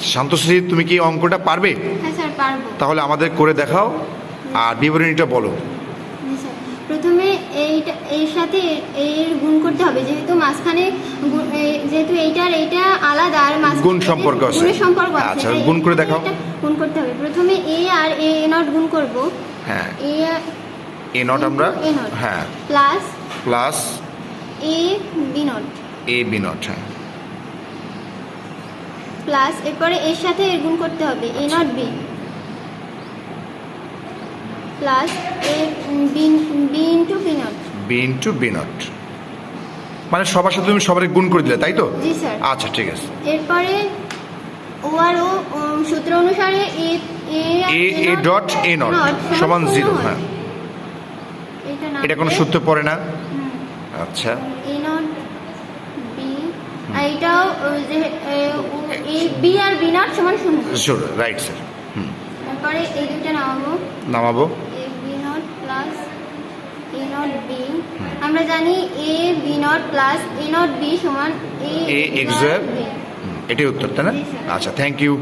আচ্ছা শান্তশ্রী তুমি কি অঙ্কটা পারবে? হ্যাঁ স্যার পারব। তাহলে আমাদের করে দেখাও আর বিবরণীটা বলো। প্রথমে এইটা এর সাথে এর গুণ করতে হবে যেহেতু মাঝখানে গুণ- যেহেতু এইটার এইটা আলাদা আর গুণ সম্পর্ক আছে। গুণের সম্পর্ক আছে আচ্ছা, গুণ করে দেখাও। গুণ করতে হবে। প্রথমে এ আর এ নট গুণ করব। হ্যাঁ। এ এ নট আমরা। হ্যাঁ। Plus plus A B naught. A B naught হ্যাঁ। প্লাস এরপরে এর সাথে এর গুণ করতে হবে A naught B. Plus A B into B naught. B into B naught মানে সবার সাথে তুমি সবার গুণ করে দিলে তাই তো? জি স্যার। আচ্ছা ঠিক আছে। এরপরে ও আর ও সূত্র অনুসারে A A A dot A naught সমান জিরো হ্যাঁ। এটা না এটা কোনো সূত্র পড়ে না? আচ্ছা। এ নট বি আর এটাও ও, যে বি আর বি নট সমান শূন্য। শূন্য রাইট স্যার তারপরে এই দুইটা নামাবো। নামাবো। A B naught plus A naught B আমরা জানি A B naught plus A naught B সমান এ এক্স বি এটাই উত্তর তাই না? আচ্ছা থ্যাংক ইউ